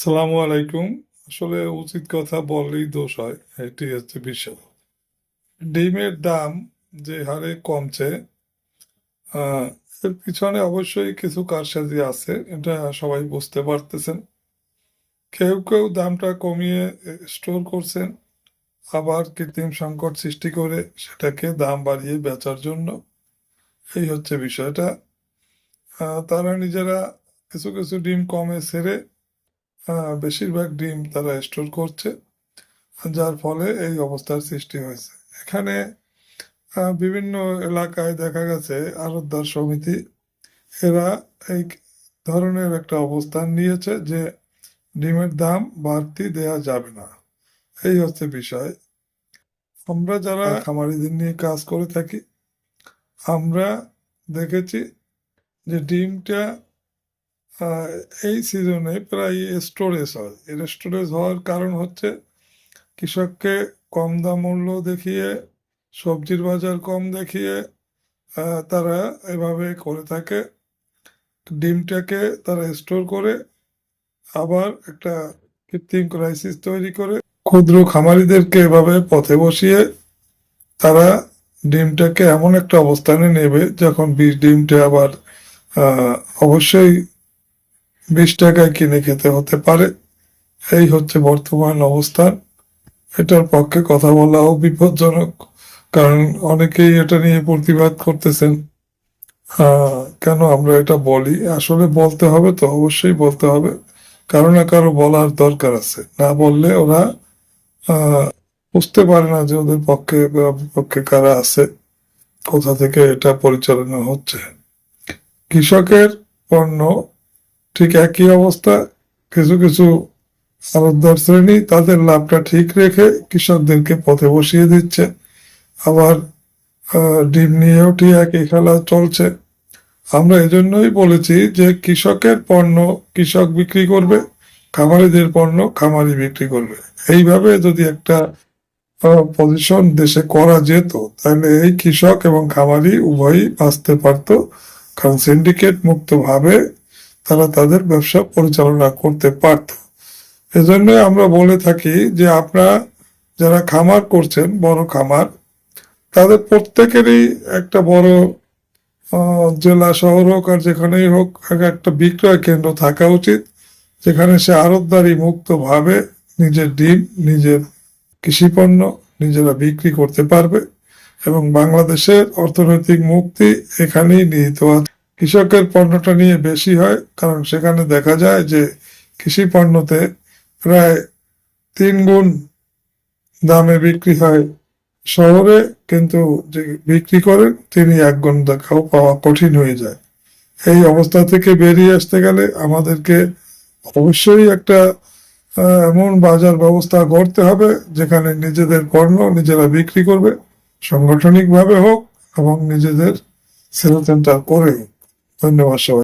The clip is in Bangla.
সালামু আলাইকুম। আসলে উচিত কথা বললেই দোষ হয়, এটি হচ্ছে বিষয়। ডিমের দাম যে হারে কমছে এর পিছনে অবশ্যই কিছু কারসাজি আছে, এটা সবাই বুঝতে পারতেছেন। কেউ কেউ দামটা কমিয়ে স্টোর করছেন, আবার কৃত্রিম সংকট সৃষ্টি করে সেটাকে দাম বাড়িয়ে বেচার জন্য। এই হচ্ছে বিষয়টা। তারা নিজেরা কিছু কিছু ডিম কমে ছেড়ে বেশিরভাগ ডিম তারা স্টোর করছে যার ফলে এই অবস্থার সৃষ্টি হয়েছে। এখানে বিভিন্ন এলাকায় দেখা গেছে আড়তদার সমিতি এরা এই ধরনের একটা অবস্থান নিয়েছে যে ডিমের দাম বাড়তি দেয়া যাবে না। এই হচ্ছে বিষয়। আমরা যারা খামারিদের নিয়ে কাজ করে থাকি আমরা দেখেছি যে ডিমটা এই সিজনে প্রায় স্টোরেজ হয়। এর স্টোরেজ হওয়ার কারণ হচ্ছে কৃষককে কম দাম মূল্য দেখিয়ে, সবজির বাজার কম দেখিয়ে তারা এভাবে করে থাকে। ডিমটাকে তারা স্টোর করে, আবার একটা কৃত্রিম ক্রাইসিস তৈরি করে। ক্ষুদ্র খামারিদেরকে এভাবে পথে বসিয়ে তারা ডিমটাকে এমন একটা অবস্থানে নেবে যখন বীজ ডিমটা আবার অবশ্যই বিশ টাকায় কিনে খেতে হতে পারে। এই হচ্ছে বর্তমান অবস্থান এটার পক্ষে কথা বলাও বিপজ্জনক, কারণ অনেকেই এটা নিয়ে প্রতিবাদ করতেছেন। কেন আমরা এটা বলি? আসলে বলতে হবে তো, অবশ্যই বলতে হবে। কারও না কারও বলার দরকার আছে। না বললে ওরা বুঝতে পারে না যে ওদের পক্ষে বিপক্ষে কারা আছে, কোথা থেকে এটা পরিচালনা হচ্ছে। কৃষকের পণ্য ঠিক একই অবস্থা, কিছু কিছু আড়তদার শ্রেণি তাদের লাভটা ঠিক রেখে কৃষকদেরকে পথে বসিয়ে দিচ্ছে। আবার ডিম নিয়েও ঠিক একই খেলা চলছে। আমরা এজন্যই বলেছি যে কৃষকের পণ্য কৃষক বিক্রি করবে, খামারিদের পণ্য খামারি বিক্রি করবে। এইভাবে যদি একটা পজিশন দেশে করা যেত, তাহলে এই কৃষক এবং খামারি উভয়ই বাঁচতে পারতো। কারণ সিন্ডিকেট মুক্ত ভাবে তারা তাদের ব্যবসা পরিচালনা করতে পারত। এজন্য আমরা বলে থাকি যে আপনারা যারা খামার করছেন, বড় খামার, তাদের প্রত্যেকেরই একটা বড় জেলা, শহর হোক আর যেখানেই হোক এক একটা বিক্রয় কেন্দ্র থাকা উচিত, যেখানে সে আড়তদারি মুক্ত ভাবে নিজের ডিম, নিজের কৃষিপণ্য নিজেরা বিক্রি করতে পারবে এবং বাংলাদেশের অর্থনৈতিক মুক্তি এখানেই নিহিত আছে। কৃষকের পণ্যটা নিয়ে বেশি হয়, কারণ সেখানে দেখা যায় যে কৃষি পণ্যতে প্রায় তিন গুণ দামে বিক্রি হয় শহরে, কিন্তু যে বিক্রি করেন তিনি এক গুণ দেখাও পাওয়া কঠিন হয়ে যায়। এই অবস্থা থেকে বেরিয়ে আসতে গেলে আমাদেরকে অবশ্যই একটা এমন বাজার ব্যবস্থা করতে হবে, যেখানে নিজেদের পণ্য নিজেরা বিক্রি করবে, সাংগঠনিকভাবে হোক এবং নিজেদের সেল সেন্টার করে হোক। ধন্যবাদ সবাই